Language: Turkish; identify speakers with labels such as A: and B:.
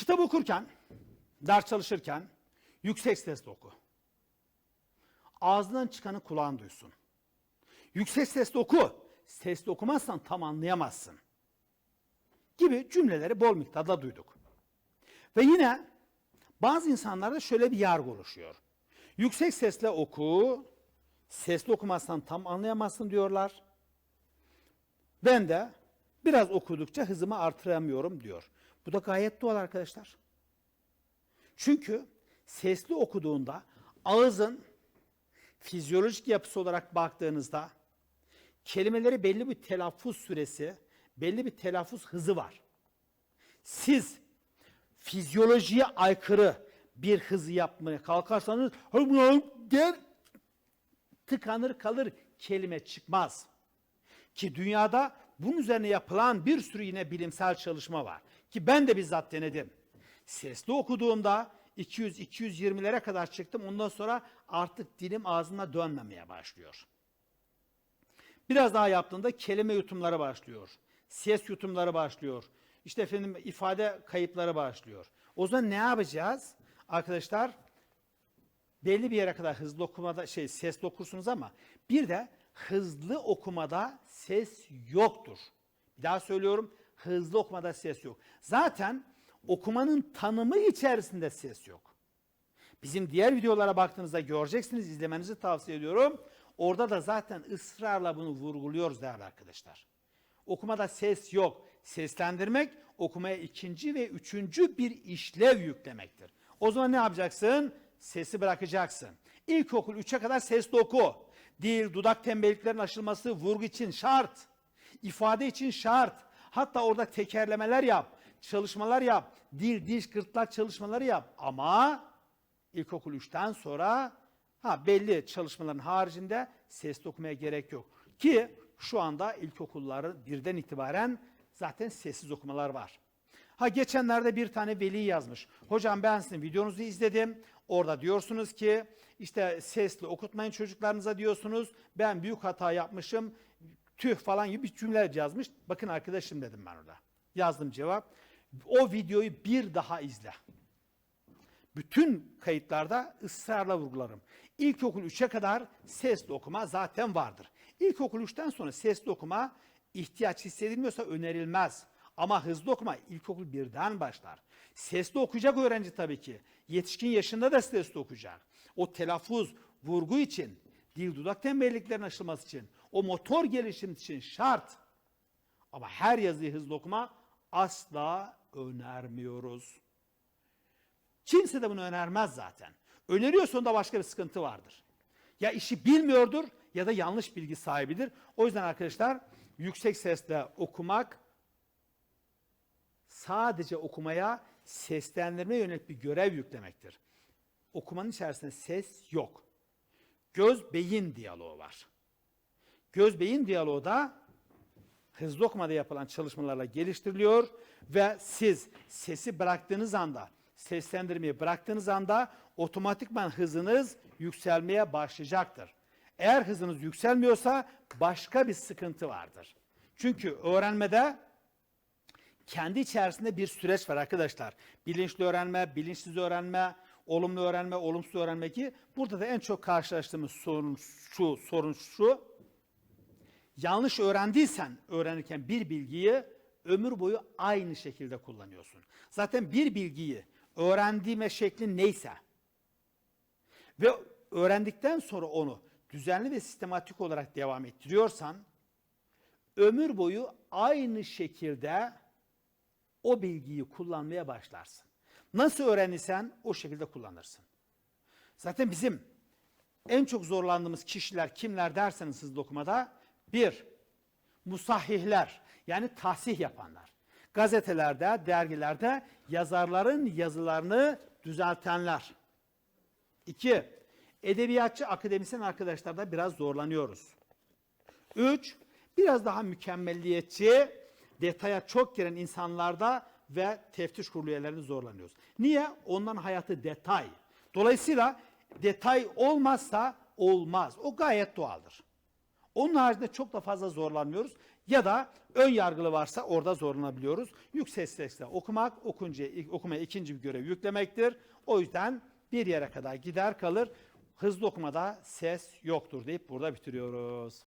A: Kitap okurken, ders çalışırken yüksek sesle oku. Ağzından çıkanı kulağın duysun. Yüksek sesle oku. Sesli okumazsan tam anlayamazsın. Gibi cümleleri bol miktarda duyduk. Ve yine bazı insanlarda şöyle bir yargı oluşuyor. Yüksek sesle oku, sesli okumazsan tam anlayamazsın diyorlar. Ben de biraz okudukça hızımı artıramıyorum diyor. Bu da gayet doğal arkadaşlar. Çünkü sesli okuduğunda ağızın fizyolojik yapısı olarak baktığınızda kelimeleri belli bir telaffuz süresi, belli bir telaffuz hızı var. Siz fizyolojiye aykırı bir hızı yapmaya kalkarsanız der tıkanır kalır kelime çıkmaz. Ki dünyada bunun üzerine yapılan bir sürü yine bilimsel çalışma var. Ki ben de bizzat denedim. Sesli okuduğumda 200-220'lere kadar çıktım. Ondan sonra artık dilim ağzına dönmemeye başlıyor. Biraz daha yaptığında kelime yutumları başlıyor. Ses yutumları başlıyor. İşte efendim ifade kayıpları başlıyor. O zaman ne yapacağız? Arkadaşlar belli bir yere kadar hızlı okumada şey sesli okursunuz ama bir de hızlı okumada ses yoktur. Bir daha söylüyorum hızlı okumada ses yok. Zaten okumanın tanımı içerisinde ses yok. Bizim diğer videolara baktığınızda göreceksiniz, izlemenizi tavsiye ediyorum. Orada da zaten ısrarla bunu vurguluyoruz değerli arkadaşlar. Okumada ses yok. Seslendirmek okumaya ikinci ve üçüncü bir işlev yüklemektir. O zaman ne yapacaksın? Sesi bırakacaksın. İlkokul 3'e kadar sesli oku. Dil, dudak tembelliklerin aşılması vurgu için şart. İfade için şart. Hatta orada tekerlemeler yap, çalışmalar yap. Dil, diş, gırtlak çalışmaları yap. Ama ilkokul 3'ten sonra ha belli çalışmaların haricinde sesli okumaya gerek yok. Ki şu anda ilkokulları birden itibaren zaten sessiz okumalar var. Ha geçenlerde bir tane veli yazmış. Hocam ben sizin videonuzu izledim. Orada diyorsunuz ki işte sesli okutmayın çocuklarınıza diyorsunuz. Ben büyük hata yapmışım. Tüh falan gibi bir cümle yazmış. Bakın arkadaşım dedim ben orada. Yazdım cevap. O videoyu bir daha izle. Bütün kayıtlarda ısrarla vurgularım. İlkokul 3'e kadar sesli okuma zaten vardır. İlkokul 3'ten sonra sesli okuma ihtiyaç hissedilmiyorsa önerilmez. Ama hızlı okuma ilkokul 1'den başlar. Sesli okuyacak öğrenci tabii ki. Yetişkin yaşında da sesli okuyacak. O telaffuz, vurgu için, dil dudak tembelliklerin aşılması için, o motor gelişim için şart. Ama her yazıyı hızlı okuma asla önermiyoruz. Kimse de bunu önermez zaten. Öneriyorsa onda başka bir sıkıntı vardır. Ya işi bilmiyordur ya da yanlış bilgi sahibidir. O yüzden arkadaşlar yüksek sesle okumak sadece okumaya seslendirme yönelik bir görev yüklemektir. Okumanın içerisinde ses yok. Göz-beyin diyaloğu var. Göz-beyin diyaloğu da hızlı okumada yapılan çalışmalarla geliştiriliyor ve siz sesi bıraktığınız anda, seslendirmeyi bıraktığınız anda otomatikman hızınız yükselmeye başlayacaktır. Eğer hızınız yükselmiyorsa başka bir sıkıntı vardır. Çünkü öğrenmede kendi içerisinde bir süreç var arkadaşlar. Bilinçli öğrenme, bilinçsiz öğrenme, olumlu öğrenme, olumsuz öğrenme ki burada da en çok karşılaştığımız sorun şu, sorun şu. Yanlış öğrendiysen öğrenirken bir bilgiyi ömür boyu aynı şekilde kullanıyorsun. Zaten bir bilgiyi öğrendiğime şeklin neyse ve öğrendikten sonra onu düzenli ve sistematik olarak devam ettiriyorsan ömür boyu aynı şekilde o bilgiyi kullanmaya başlarsın. Nasıl öğrenirsen o şekilde kullanırsın. Zaten bizim en çok zorlandığımız kişiler kimler derseniz hızlı okumada bir, musahihler yani tahsih yapanlar. Gazetelerde, dergilerde yazarların yazılarını düzeltenler. İki, edebiyatçı akademisyen arkadaşlarda biraz zorlanıyoruz. Üç, biraz daha mükemmelliyetçi, detaya çok giren insanlarda ve teftiş kurulu üyelerinde zorlanıyoruz. Niye? Onların hayatı detay. Dolayısıyla detay olmazsa olmaz. O gayet doğaldır. Onun haricinde çok da fazla zorlanmıyoruz. Ya da ön yargılı varsa orada zorlanabiliyoruz. Yüksek sesle okumak, okunca, okumaya ikinci bir görev yüklemektir. O yüzden bir yere kadar gider kalır. Hızlı okumada ses yoktur deyip burada bitiriyoruz.